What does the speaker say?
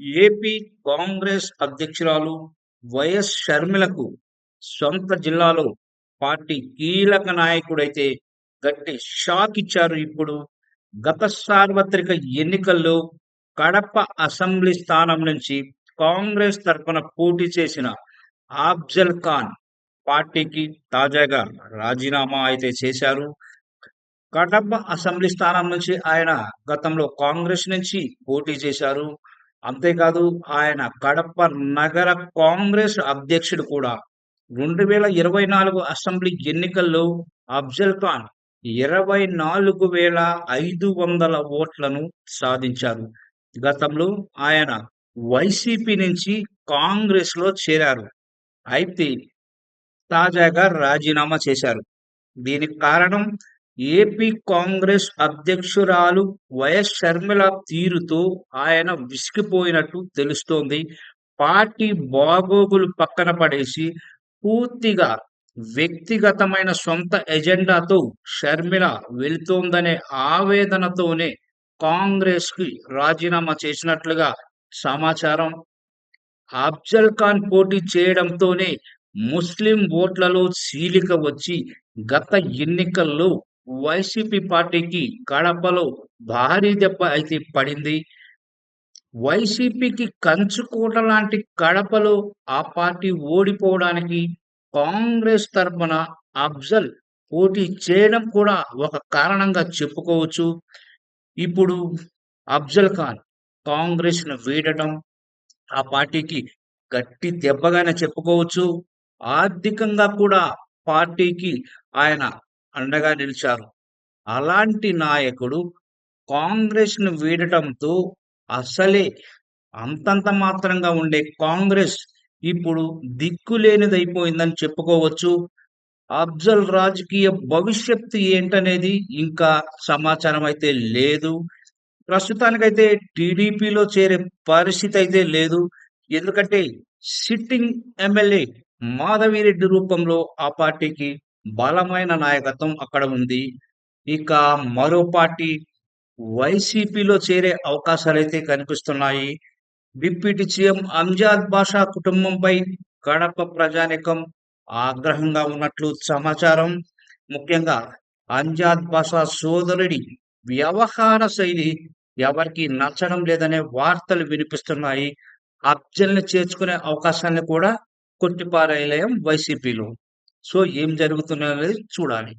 AP Congress అధ్యక్షురాలు YS షర్మిలకు సొంత జిల్లాలో పార్టీ కీలక నాయకుడైతే గట్టి షాక్ ఇచ్చారు ఇప్పుడు. గత సార్వత్రిక ఎన్నికల్లో కడప అసెంబ్లీ స్థానం నుంచి కాంగ్రెస్ తరఫున పోటీ చేసిన ఆఫ్జల్ ఖాన్ పార్టీకి తాజాగా రాజీనామా అయితే చేశారు. కడప అసెంబ్లీ స్థానం నుంచి ఆయన గతంలో కాంగ్రెస్ నుంచి పోటీ చేశారు. అంతేకాదు ఆయన కడప నగర కాంగ్రెస్ అధ్యక్షుడు కూడా. రెండు వేల ఇరవై నాలుగు అసెంబ్లీ ఎన్నికల్లో అఫ్జల్ ఖాన్ ఇరవై నాలుగు వేల ఐదు వందల ఓట్లను సాధించారు. గతంలో ఆయన వైసీపీ నుంచి కాంగ్రెస్లో చేరారు. అయితే తాజాగా రాజీనామా చేశారు. దీనికి కారణం ఏపీ కాంగ్రెస్ అధ్యక్షురాలు వైఎస్ షర్మిల తీరుతో ఆయన విసిగిపోయినట్టు తెలుస్తోంది. పార్టీ బాగోగులు పక్కన పడేసి పూర్తిగా వ్యక్తిగతమైన సొంత ఎజెండాతో షర్మిల వెళుతోందనే ఆవేదనతోనే కాంగ్రెస్కి రాజీనామా చేసినట్లుగా సమాచారం. అఫ్జల్ ఖాన్ పోటీ చేయడంతోనే ముస్లిం ఓట్లలో చీలిక వచ్చి గత ఎన్నికల్లో వైసీపీ పార్టీకి కడపలో భారీ దెబ్బ అయితే పడింది. వైసీపీకి కంచుకోట లాంటి కడపలో ఆ పార్టీ ఓడిపోవడానికి కాంగ్రెస్ తరపున అఫ్జల్ పోటీ చేయడం కూడా ఒక కారణంగా చెప్పుకోవచ్చు. ఇప్పుడు అఫ్జల్ ఖాన్ కాంగ్రెస్ను వీడటం ఆ పార్టీకి గట్టి దెబ్బగానే చెప్పుకోవచ్చు. ఆర్థికంగా కూడా పార్టీకి ఆయన అండగా నిలిచారు. అలాంటి నాయకుడు కాంగ్రెస్ను వీడటంతో అసలే అంతంత మాత్రంగా ఉండే కాంగ్రెస్ ఇప్పుడు దిక్కులేనిదైపోయిందని చెప్పుకోవచ్చు. అఫ్జల్ రాజకీయ భవిష్యత్తు ఏంటనేది ఇంకా సమాచారం అయితే లేదు. ప్రస్తుతానికైతే టీడీపీలో చేరే పరిస్థితి అయితే లేదు. ఎందుకంటే సిట్టింగ్ ఎమ్మెల్యే మాధవిరెడ్డి రూపంలో ఆ పార్టీకి బలమైన నాయకత్వం అక్కడ ఉంది. ఇక మరో పార్టీ వైసీపీలో చేరే అవకాశాలు అయితే కనిపిస్తున్నాయి. డిప్యూటీ సీఎం అంజాద్ బాషా కుటుంబంపై కడప ప్రజానికం ఆగ్రహంగా ఉన్నట్లు సమాచారం. ముఖ్యంగా అంజాద్ బాషా సోదరుడి వ్యవహార శైలి ఎవరికి నచ్చడం లేదనే వార్తలు వినిపిస్తున్నాయి. అబ్జల్ని చేర్చుకునే అవకాశాన్ని కూడా కొట్టిపారేయలేం వైసీపీలో. సో ఏం జరుగుతున్నది చూడాలి.